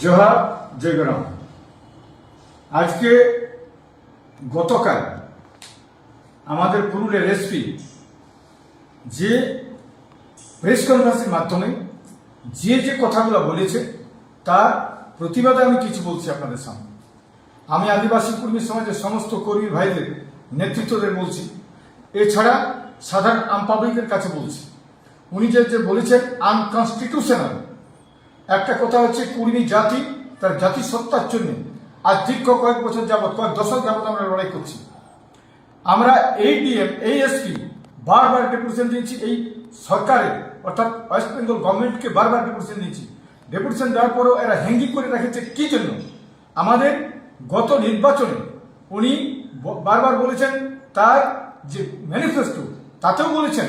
জোহার জয়গ্রাম আজকে গতকাল আমাদের পুরুলিয়ার এসপি যে প্রেস কনফারেন্সের মাধ্যমে যে যে কথাগুলো বলেছে, তার প্রতিবাদে আমি কিছু বলছি আপনাদের সামনে। আমি আদিবাসী কর্মী সমাজের সমস্ত কর্মী ভাইদের নেতৃত্বদের বলছি। এছাড়া সাধারণ আম পাবলিকের কাছে বলছি। উনি যে যে বলেছেন আনকনস্টিটিউশনাল একটা কথা হচ্ছে কুর্মী জাতি, তার জাতি সত্তার জন্য। আজ দীর্ঘ কয়েক বছর যাবৎ, কয়েক দশক যাবৎ আমরা লড়াই করছি। আমরা এই ডিএম এই এসপি বারবার ডেপুটেশন দিয়েছি, এই সরকারের অর্থাৎ ওয়েস্ট বেঙ্গল গভর্নমেন্টকে বারবার ডেপুটেশন দিয়েছি। ডেপুটেশন দেওয়ার পরেও এরা হ্যাঙ্গি করে রেখেছে, কি জন্য? আমাদের গত নির্বাচনে উনি বারবার বলেছেন, তার যে ম্যানিফেস্টো তাতেও বলেছেন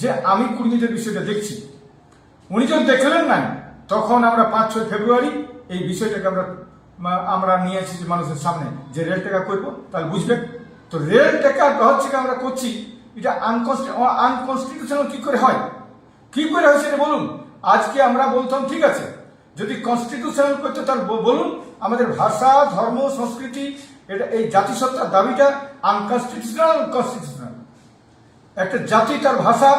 যে আমি কর্মীদের বিষয়টা দেখছি। উনি যখন দেখলেন না তখন আমরা পাঁচ ছয় ফেব্রুয়ারি এই বিষয়টাকে আমরা আমরা নিয়ে এসেছি মানুষের সামনে। যে রেল টাকা করব, তাহলে বুঝবেন তো রেল টাকা হচ্ছে আমরা করছি, এটা আনকনস্টিটিউশনাল কি করে হয়? কি করে হয় সেটা বলুন। আজকে আমরা বলতাম, ঠিক আছে, যদি কনস্টিটিউশনাল করতে তাহলে বলুন, আমাদের ভাষা, ধর্ম, সংস্কৃতি, এটা, এই জাতিসত্তার দাবিটা আনকনস্টিটিউশনাল কনস্টিটিউশনাল একটা জাতি তার ভাষা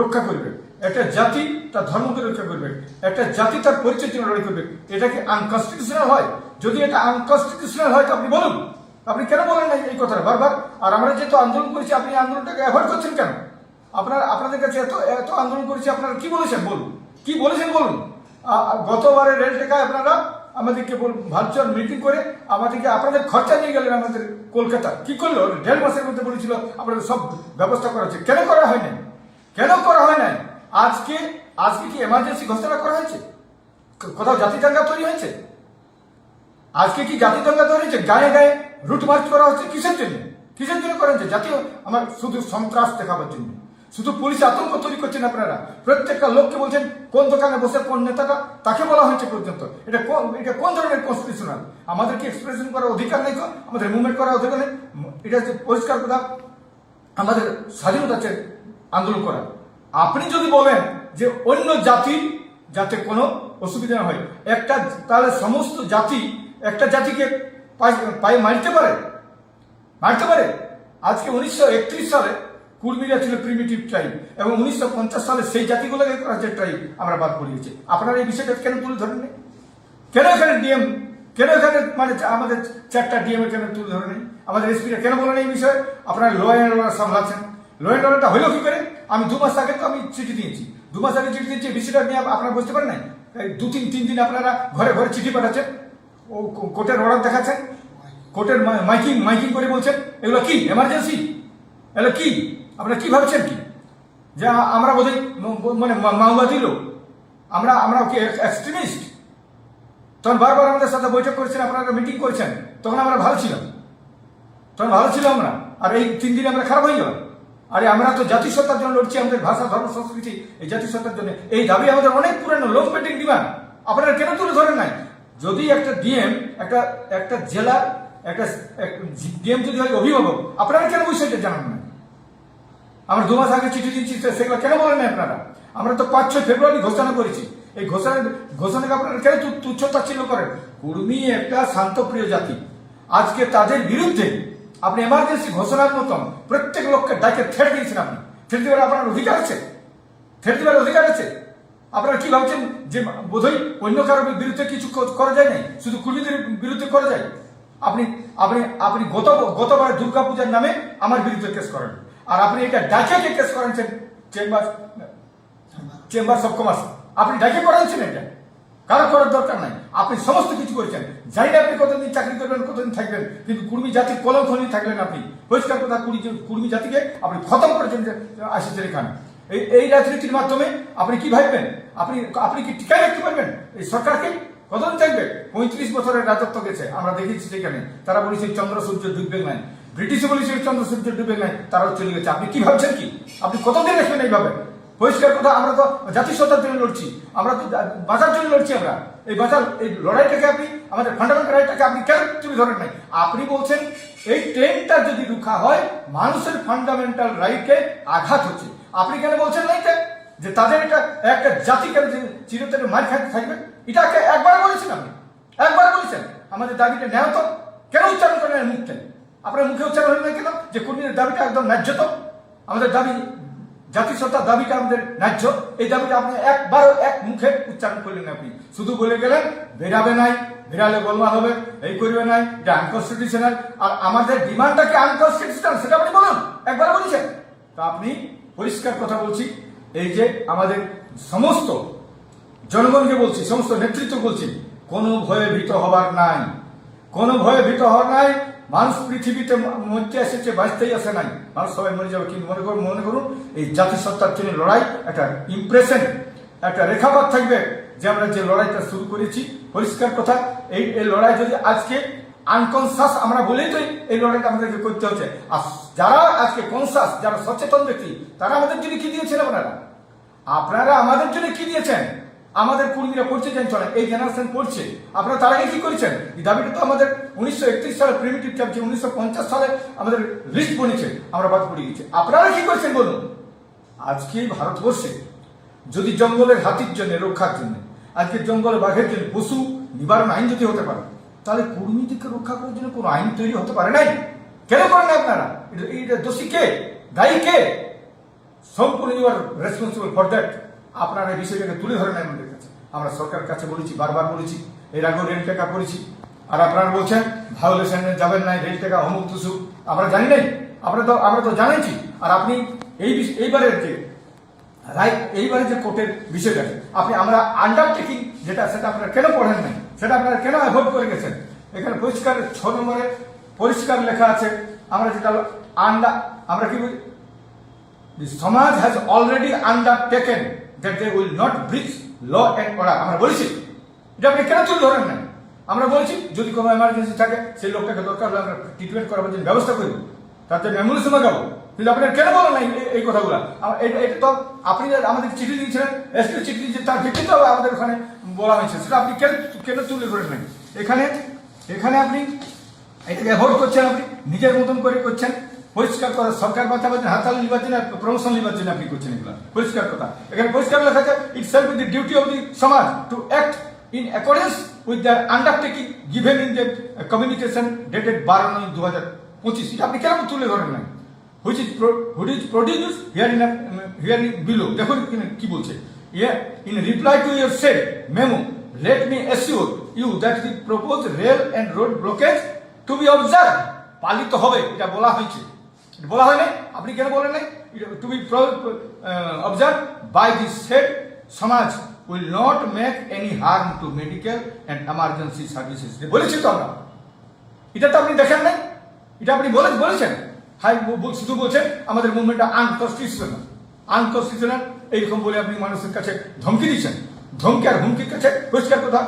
রক্ষা করবে। একটা জাতি তার ধর্মকে রক্ষা করবে, একটা জাতি তার পরিচয় জন্য লড়াই করবে। এটা কি আনকনস্টিটিউশনাল হয়। যদি এটা আনকনস্টিটিউশনাল হয়, তো আপনি বলুন। আপনি কেন বলেন না এই কথাটা বারবার? আর আমরা যেহেতু আন্দোলন করেছি, আপনি আন্দোলনটাকে অ্যাভয়েড করছেন কেন? আপনার, আপনাদের কাছে এত এত আন্দোলন করেছি, আপনারা কি বলেছেন? বলুন। কি বলেছেন বলুন? গতবারে রেল টেকায় আপনারা আমাদেরকে ভার্চুয়াল মিটিং করে আমাদেরকে, আপনাদের খরচা নিয়ে গেলেন আমাদের কলকাতা। কি করল? দেড় মাসের মধ্যে বলেছিল, আপনাদের সব ব্যবস্থা করা হচ্ছে। কেন করা হয় নাই? কেন করা হয় নাই? আজকে আজকে কি এমার্জেন্সি ঘোষণা করা হয়েছে? কোথাও জাতি দাঙ্গা তৈরি হয়েছে? আজকে কি জাতি দাঙ্গা তৈরি হয়েছে? গায়ে গায়ে রুট মার্চ করা হচ্ছে কিসের জন্য? কিসের জন্য করা হচ্ছে? জাতীয়, আমার শুধু সন্ত্রাস দেখাবার জন্য। শুধু পুলিশ আতঙ্ক তৈরি করছেন আপনারা। প্রত্যেকটা লোককে বলছেন, কোন দোকানে বসে, কোন নেতাটা? তাকে বলা হয়েছে পর্যন্ত। এটা কোন এটা কোন ধরনের কনস্টিটিউশনাল আমাদের কি এক্সপ্রেশন করার অধিকার নেই তো? আমাদের মুভমেন্ট করার অধিকার নেই? এটা হচ্ছে পরিষ্কার কথা। আমাদের স্বাধীনতা আছে আন্দোলন করা আপনি যদি বলেন যে অন্য জাতির যাতে কোনো অসুবিধা না হয়, একটা, তাহলে সমস্ত জাতি, একটা জাতিকে পায়ে- মারতে পারে? মারতে পারে? আজকে উনিশশো একত্রিশ সালে কুর্মীরা ছিল প্রিমিটিভ ট্রাইব এবং উনিশশো পঞ্চাশ সালে সেই জাতিগুলোকে হচ্ছে ট্রাইব আমরা বাদ পড়িয়েছি। আপনারা এই বিষয়টা কেন তুলে ধরেন? কেন এখানে ডিএম কেন এখানে মানে আমাদের চারটা ডিএম কেন তুলে ধরে নেই? আমাদের এসপিরা কেন বলেন এই বিষয়ে? আপনারা ল অ্যান্ড সামলাচ্ছেন। ল অ্যান্ড অর্ডারটা হলো কি করে? আমি দু মাস আগে তো আমি চিঠি দিয়েছি। দু মাস আগে চিঠি দিয়েছি বিষয়টা নিয়ে আপনারা বুঝতে পারেন নাই? দু তিন তিন দিন আপনারা ঘরে ঘরে চিঠি পাঠাচ্ছেন। ও কোর্টের অর্ডার দেখাচ্ছেন কোর্টের মাইকিং মাইকিং করে বলছেন, এগুলো কি? এমার্জেন্সি? এগুলো কি? আপনারা কি ভাবছেন কি? যে আমরা বোধহয় মানে মাওবাদী লোক। আমরা আমরা কি এক্সট্রিমিস্ট তখন বারবার আমাদের সাথে বৈঠক করেছেন, আপনারা মিটিং করেছেন। তখন আমরা ভালো ছিলাম। তখন ভালো ছিলাম আমরা। আর এই তিন দিনে আমরা খারাপ হয়ে গেলাম আরে আমরা তো জাতিসত্তার জন্য লড়ছি, আমাদের ভাষা, ধর্ম, সংস্কৃতি, এই জাতিসত্তার জন্য। এই দাবি আমাদের অনেক পুরানো লোক পেন্টিং ডিমান্ড আপনারা কেন তুলে ধরেন নাই? যদি একটা ডিএম একটা একটা জেলার একটা ডিএম যদি হয় অভিভাবক, আপনারা কেন বিষয়টা জানান না আমরা দু মাস আগে চিঠি দিচ্ছি সেগুলো কেন বলেন না আপনারা? আমরা তো পাঁচ, ছয় ফেব্রুয়ারি ঘোষণা করেছি। এই ঘোষণা, ঘোষণাকে আপনারা কেন তুচ্ছ তাচ্ছিল্য করেন? কুর্মী একটা শান্তপ্রিয় জাতি। আজকে তাদের বিরুদ্ধে আপনি এমার্জেন্সি ঘোষণার মতন প্রত্যেক লোককে ডাকে ছেড়ে দিয়েছেন আপনি। ছেড়ে দেওয়ার আপনার অধিকার আছে? ছেড়ে দেওয়ার অধিকার আছে? আপনারা কি ভাবছেন যে বোধহয় অন্য কারোর বিরুদ্ধে কিছু করা যায় নাই? শুধু কুর্মীদের বিরুদ্ধে করা যায়? আপনি আপনি আপনি গত, গতবার দুর্গা পূজার নামে আমার বিরুদ্ধে কেস করেন। আর আপনি এটা ডাকে কেস করেছেন চেম্বার চেম্বার অফ কমার্স। আপনি ডাকে করাচ্ছেন এটা? কারও করার দরকার নাই। আপনি সমস্ত কিছু করেছেন। জানি না আপনি কতদিন চাকরি করবেন, কতদিন থাকবেন, কিন্তু কুর্মী জাতির কলঙ্ক নিয়ে থাকলেন আপনি। পরিষ্কার কথা, কুর্মী জাতিকে আপনি খতম করেছেন আসেছেন এখানে। এই এই রাজনীতির মাধ্যমে আপনি কি ভাববেন? আপনি আপনি কি টিকায় রাখতে পারবেন এই সরকারকে? কতদিন থাকবে? পঁয়ত্রিশ বছরের রাজত্ব গেছে। আমরা দেখেছি সেখানে। তারা বলেছে চন্দ্র সূর্য ডুববে নাই। ব্রিটিশে বলেছে চন্দ্র সূর্য ডুবে নাই, তারাও চলে গেছে। আপনি কি ভাবছেন কি? আপনি কতদিন রাখবেন এইভাবে? পরিষ্কার কথা আমরা তো জাতিসত্তার জন্য লড়ছি। আমরা তো বাঁচার জন্য লড়ছি আমরা। এই বাঁচার, এই লড়াইটাকে আপনি, আমাদের ফান্ডামেন্টাল রাইটটাকে আপনি কেন তুমি ধরেন নাই? আপনি বলছেন এই ট্রেনটা যদি রুখা হয়, মানুষের ফান্ডামেন্টাল রাইটকে আঘাত হচ্ছে। আপনি কেন বলছেন নাই যে? তাদের এটা একটা জাতি কেন চিরতরে মার খাইতে থাকবে? এটাকে একবার বলেছেন আপনি। একবার বলেছেন। আমাদের দাবিটা ন্যায় তো কেন উচ্চারণ করেন না মুখ থেকে আপনার মুখে উচ্চারণ হলেন না কেন? যে কর্মীদের দাবিটা একদম ন্যায্য তো আমাদের দাবি জাতিসত্তার দাবিটা আমাদের ন্যায্য। এই দাবিটা আপনি একবারও এক মুখে উচ্চারণ করলেন আপনি। শুধু বলে গেলেন, বেরাবে নাই বেরালে গোলমাল হবে, এই করবে নাই, এটা আনকনস্টিটিউশনাল আর আমাদের ডিমান্ডটা কি আনকনস্টিটিউশনাল সেটা আপনি বলুন একবার বলেছেন। তো আপনি পরিষ্কার কথা বলছি, এই যে আমাদের সমস্ত জনগণকে বলছি, সমস্ত নেতৃত্ব বলছি, কোনো ভয়ে ভীত হবার নাই। কোনো ভয়ে ভীত হওয়ার নাই মানুষ পৃথিবীতে মরতে এসেছে, বাঁচতেই আসে নাই। মানুষ সবাই মরে যাবে। কিন্তু মনে করুন মনে করুন, এই জাতিসত্তার জন্য লড়াই একটা ইমপ্রেশন একটা রেখাপাত থাকবে যে আমরা যে লড়াইটা শুরু করেছি। পরিষ্কার কথা, এই এই লড়াই যদি আজকে আনকনসাস আমরা বলেই তো এই- এই লড়াইটা আমাদেরকে করতে হচ্ছে। আর যারা আজকে কনসাস যারা সচেতন ব্যক্তি, তারা আমাদের জন্য কি দিয়েছেন আপনারা? আপনারা আমাদের জন্য কি দিয়েছেন? আমাদের কর্মীরা জানছ না এই জেনারেশন পড়ছে। আপনারা তার আগে কি করেছেন? এই দাবিটা তো আমাদের উনিশশো একত্রিশ সালে প্রিমিটিভ চাপছে উনিশশো পঞ্চাশ সালে আমাদের লিস্ট বনেছে আমরা বাদ পড়ে গেছি। আপনারা কি করছেন বলুন? আজকে ভারতবর্ষে যদি জঙ্গলের হাতির জন্য, রক্ষার জন্য, আজকে জঙ্গলে বাঘের জন্য পশু নিবারণ আইন যদি হতে পারে, তাহলে কর্মীদেরকে রক্ষা করার জন্য কোনো আইন তৈরি হতে পারে নাই? কেন করেন আপনারা? এটা- দোষী কে? দায়ী কে? সম্পূর্ণ you are responsible for that আপনারা এই বিষয়টাকে তুলে ধরেন আমরা সরকারের কাছে বলেছি, বারবার বলেছি, এর আগেও রেল টেকা করেছি। আর আপনারা বলছেন, ভায়োলেশনে যাবেন না রেল টেকা অমুক তুসুক আমরা জানি নাই, আমরা তো আমরা তো জানাইছি। আর আপনি এই এইবারের যে রাইট এইবারে যে কোর্টের বিষয়টা, আপনি আমরা আন্ডারটেকিং যেটা, সেটা আপনারা কেন পড়েন নাই? সেটা আপনারা কেন অ্যাভয়েড করে গেছেন? এখানে পরিষ্কার ছ নম্বরে পরিষ্কার লেখা আছে, আমরা যেটা আন্ডার আমরা কি বলি? The Samaj has already undertaken that will not not law and order. আমরা বলেছি, এটা আপনি কেন তুলে ধরেন না আমরা বলছি, যদি কোনো এমার্জেন্সি থাকে, সেই লোকটাকে দরকার হলে আমরা ট্রিটমেন্ট করার জন্য ব্যবস্থা তার জন্য অ্যাম্বুলেন্স মাগাবো কিন্তু আপনার কেন বলেন না এই- কথাগুলো? এটা এটা তো আপনি আমাদের চিঠি দিয়েছিলেন এসপি চিঠি দিয়েছেন তার ভিত্তিতে আমাদের ওখানে বলা হয়েছে। সেটা আপনি কেন কেন তুলে ধরেন নাই? এখানে এখানে আপনি এটাকে অ্যাভয়েড করছেন আপনি, নিজের মতন করে করছেন। পরিষ্কার কথা, সরকার কথা বলছেন হাতাল নির্বাচন আর প্রমোশন নির্বাচন আপনি করছেন এগুলো। পরিষ্কার কথা। এখানে পরিষ্কার লেখা আছে itself the duty of the Samaj to act in accordance with the undertaking given in the communication dated বারো নয় দু হাজার পঁচিশ। এটা আপনি কেন তুলে ধরেন নাই? Which is which is produce here in here in below দেখুন কি বলছে। ইয়ে in reply to your said memo let me assure you that the proposed rail and road blockage to be observed, পালিত হবে। এটা বলা হয়েছে। বলা হয় আপনি কেন বলেন নাই? To be observe by the said Samaj will not make any harm to medical and emergency services বলেছি তো আমরা। এটা তো আপনি দেখেন নাই? এটা আপনি বলে, বলেছেন। হাই শুধু বলছেন, আমাদের মুভমেন্টটা আনকনস্টিটিউশনাল আনকনস্টিটিউশনাল এইরকম বলে আপনি মানুষের কাছে ধমকি দিচ্ছেন। ধমকি আর হুমকির কাছে পরিষ্কার কথা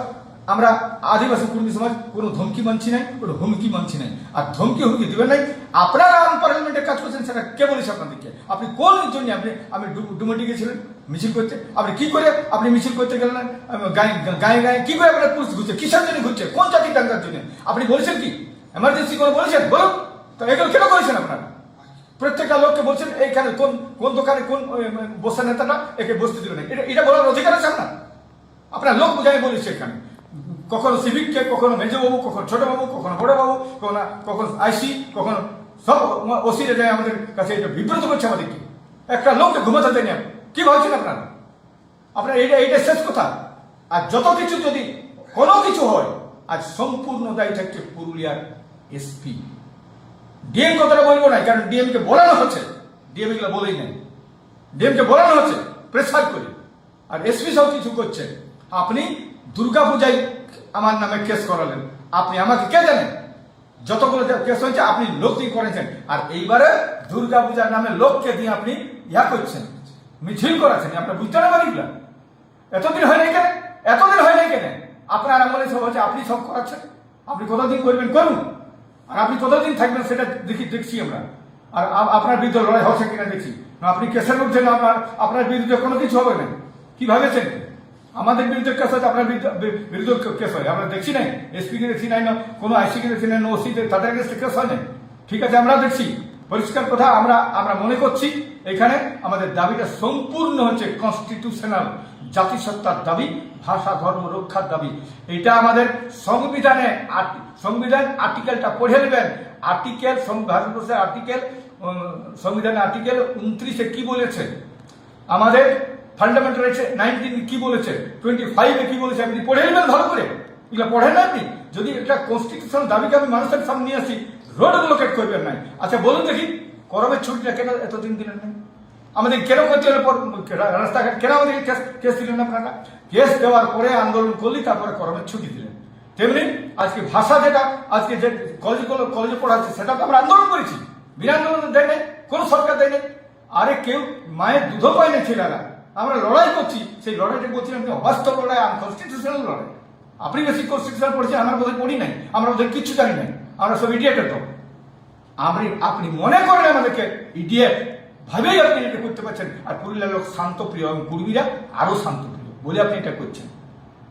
আমরা আদিবাসী কর্মী সমাজ কোনো ধমকি মানছি নাই, কোনো হুমকি মানছি নাই। আর ধমকি হুমকি দিবেন নাই, আপনারা আনপার্লামেন্টের কাজ করছেন, সেটা কে বলেছে আপনাদেরকে। আপনি কোন জন্য আপনি ডু- ডুমুটি গেছিলেন, মিছিল করতে। আপনি কি করে আপনি মিছিল করতে গেলেন গায়ে গায়ে গায়ে কি করে আপনার পুলিশ ঘুরছে? কিসের জন্য ঘুরছে? কোন জাতির দাঙ্গার জন্য? আপনি বলেছেন কি? এমার্জেন্সি করে বলেছেন? বলুন। তো এগুলো কেন করেছেন আপনারা? প্রত্যেকটা লোককে বলছেন এইখানে কোন কোন দোকানে কোন বসা নেতাটা একে বসতে দিল না? এটা এটা বলার অধিকার আছে আপনার? আপনার লোক বুঝাই বলেছে এখানে। কখনো সিভিককে, কখনো মেজবাবু, কখনো ছোটবাবু, কখনো বড়বাবু, কখনো কখনো আইসি, কখনো সব ওসিরে যায় আমাদের কাছে এটা বিব্রত করছে আমাদেরকে। একটা লোককে ঘুমাতে দেয়নি। কি ভাবছেন আপনারা? আপনার এইটা এইটা শেষ কথা। আর যত কিছু যদি কোনো কিছু হয়, আজ সম্পূর্ণ দায়ী থাকছে পুরুলিয়ার এসপি। ডিএম কথাটা বলব না, কারণ ডিএম কে বলানো হচ্ছে। ডিএম এগুলো বলেই নাই। ডিএম কে বলানো হচ্ছে, প্রেসার করে। আর এসপি সব কিছু করছে। আপনি দুর্গা পূজায় আমার নামে কেস করালেন। আপনি আমাকে কে জানেন? যতগুলো কেস হয়েছে, আপনি লোকই করেছেন। আর এইবারে দুর্গা পূজার নামে লোককে দিয়ে আপনি ইয়া করছেন, মিছিল করাচ্ছেন আপনার বুঝতে না পারি এতদিন হয় নাই কেন? এতদিন হয় নাই কেন? আপনার আমলে সব হচ্ছে আপনি সব করাচ্ছেন। আপনি কতদিন করবেন করুন। আর আপনি কতদিন থাকবেন সেটা দেখি, দেখছি আমরা। আর আপনার বিরুদ্ধে লড়াই হচ্ছে কিনা দেখছি। আপনি কেসের মধ্যে আপনার আপনার বিরুদ্ধে কোনো কিছু হবে না। কি ভাবেছেন আমাদের বিরুদ্ধে কেস হচ্ছে আপনার বিরুদ্ধে কেস হয়। আমরা দেখছি নাই এসপি কে দেখছি নাই, না, কোনো আইসি কে দেখছি নাই, না ওসি তাদের কাছে কেস হয় না ঠিক আছে, আমরা দেখছি। পরিষ্কার কথা, আমরা আমরা মনে করছি, এখানে আমাদের দাবিটা সম্পূর্ণ হচ্ছে কনস্টিটিউশনাল জাতিসত্তার দাবি, ভাষা, ধর্ম, রক্ষার দাবি। এটা আমাদের সংবিধানে সংবিধান আর্টিকেলটা পড়ে নেবেন। আর্টিকেল ভারতবর্ষের আর্টিকেল সংবিধানের আর্টিকেল উনত্রিশে কি বলেছে? আমাদের ফান্ডামেন্টাল রাইটস নাইনটিন কি বলেছে টোয়েন্টি ফাইভে কি বলেছে, আপনি পড়ে নেবেন ভালো করে। এগুলো পড়েন না আপনি? যদি একটা কনস্টিটিউশনাল দাবিকে আমি মানুষের সামনে নিয়ে আসি রোড ব্লকেট করবেন নাই আচ্ছা বলুন দেখি করমের ছুটিটা কেন এতদিন দিলেন না? আমাদের কেন হলে? পর- রাস্তাঘাট কেন আমাদেরকে কেস দিলেন আপনারা? কেস দেওয়ার পরে আন্দোলন করলি তারপরে করমের ছুটি দিলেন। তেমনি আজকে ভাষা যেটা, আজকে যে কলেজ কলেজে কলেজে পড়াচ্ছে সেটা তো আমরা আন্দোলন করেছি। বিনা আন্দোলন দেয় নাই, কোনো সরকার দেয় নাই। আরে কেউ মায়ের দুধও পায় না ছেলেরা। আমরা লড়াই করছি, সেই লড়াইটা করছিলাম কি অবাস্তব লড়াই আনকনস্টিটিউশনাল লড়াই। আপনি বেশি কনস্টিটিউশনাল পড়ছেন আমরা বোধহয় পড়ি নাই, আমরা বোধহয় কিচ্ছু জানি নাই, আমরা সব ইডিয়েটের তো। আপনি আপনি মনে করেন আমাদেরকে ইডিয়েট ভাবেই আপনি এটা করতে পারছেন, আর পুরুলিয়ার লোক শান্তপ্রিয় এবং কুর্মীরা আরও শান্তপ্রিয় বলে আপনি এটা করছেন।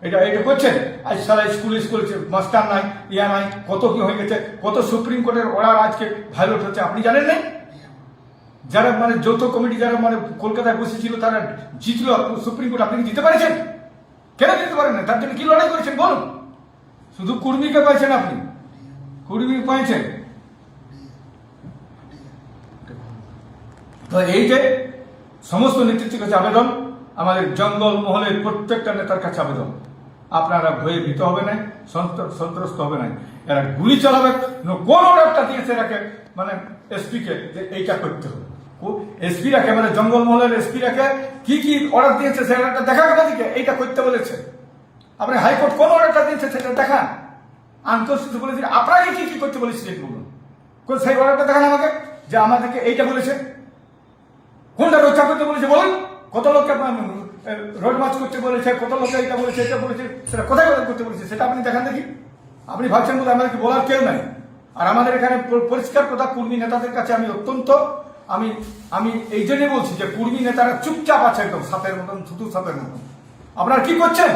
এটা এটা করছেন? আজ সারা স্কুল স্কুল মাস্টার নাই, ইয়া নাই, কত কি হয়ে গেছে, কত সুপ্রিম কোর্টের অর্ডার আজকে ভাইলোট হচ্ছে, আপনি জানেন না যারা মানে যৌথ কমিটি যারা মানে কলকাতায় বসেছিল, তারা জিতলো। সুপ্রিম কোর্ট, আপনি জিতে পারেছেন? কেন জিততে পারেন না? তার জন্য কি লড়াই করেছেন? বলুন। শুধু কুর্মীকে পাইছেন আপনি। কুর্মী পাইছেন। তো এই যে সমস্ত নেতৃত্বের কাছে আবেদন, আমাদের জঙ্গল মহলের প্রত্যেকটা নেতার কাছে আবেদন। আপনারা ভয়ে ভীত হবে না সন্ত- সন্ত্রস্ত হবে না এরা গুলি চালাবে। কোন অর্ডারটা দিয়েছে এরাকে মানে এসপিকে, যে এইটা করতে হবে। এসপি রাখে মানে জঙ্গল মহলের এসপি রাখে কি কি অর্ডার দিয়েছে সেটা দেখা দিকে এইটা করতে বলেছে। আপনি হাইকোর্ট কোন অর্ডারটা দিয়েছে সেটা দেখান। আন্তর্জাতিক বলেছে। আপনাকে কি কি করতে বলেছিলেন বলুন। কোন সেই অর্ডারটা দেখান আমাকে, যে আমাদেরকে এইটা বলেছে। কোনটা রক্ষা করতে বলেছে বলুন। কত লোককে রোড মার্চ করতে বলেছে, কত লোককে এটা বলেছে এটা বলেছে, সেটা কোথায় করতে বলেছে, সেটা আপনি দেখান দেখি। আপনি ভাবছেন বলে আমাদেরকে বলার কেউ নাই। আর আমাদের এখানে পরিষ্কার কথা কুর্মী নেতাদের কাছে আমি অত্যন্ত আমি আমি এই জন্যই বলছি যে কুর্মী নেতারা চুপচাপ আছে একদম, সাপের মতন, থুতু সাপের মতন। আপনারা কি করছেন?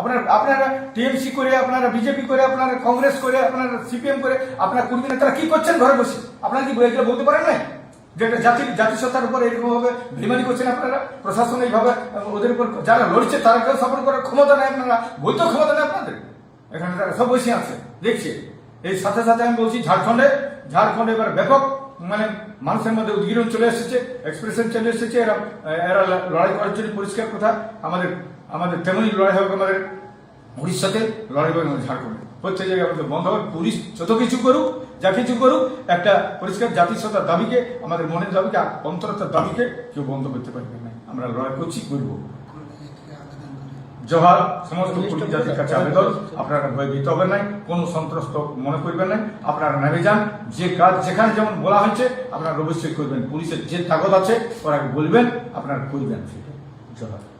আপনার, আপনারা টিএমসি করে, আপনারা বিজেপি করে, আপনারা কংগ্রেস করে, আপনারা সিপিএম করে, আপনারা কুর্মী নেতারা কি করছেন ঘরে বসে? আপনারা কি এগুলো বলতে পারেন না যে একটা জাতি, জাতিসত্তার উপর এরকম ভাবে বেমানি করছেন আপনারা, প্রশাসন এইভাবে, ওদের উপর যারা লড়ছে তারাকেও সাপোর্ট করার ক্ষমতা নেই আপনারা বলতেও ক্ষমতা নেই আপনাদের? এখানে তারা সব বসে আছে, দেখছে। এই সাথে সাথে আমি বলছি ঝাড়খণ্ডে ঝাড়খণ্ডে এবার ব্যাপক মানে মানুষের মধ্যে উদ্গীরণ চলে এসেছে এক্সপ্রেশন চলে এসেছে, এরা এরা লড়াই করার জন্য পরিষ্কার কথা। আমাদের আমাদের তেমনই লড়াই হবে আমাদের উড়িষ্যাতে লড়াই হবে আমাদের ঝাড়খণ্ডে। প্রত্যেক জায়গায় আমাদের বন্ধ হবে পুলিশ যত কিছু করুক, যা কিছু করুক, একটা পরিষ্কার জাতিসত্তার দাবিকে, আমাদের মনের দাবিকে অন্তরতার দাবিকে কেউ বন্ধ করতে পারবে না। আমরা লড়াই করছি, করব। জোহার, সমস্ত পুলিশ জাতির কাছে আবেদন। আপনারা ভয় ভীত হবেন নাই, কোনো সন্ত্রস্ত মনে করবেন নাই। আপনারা নেমে যান, যে কাজ যেখানে যেমন বলা হয়েছে, আপনারা অবশ্যই করবেন। পুলিশের যে তাগত আছে, ওরা বলবেন, আপনারা করবেন। সেটা জোহার।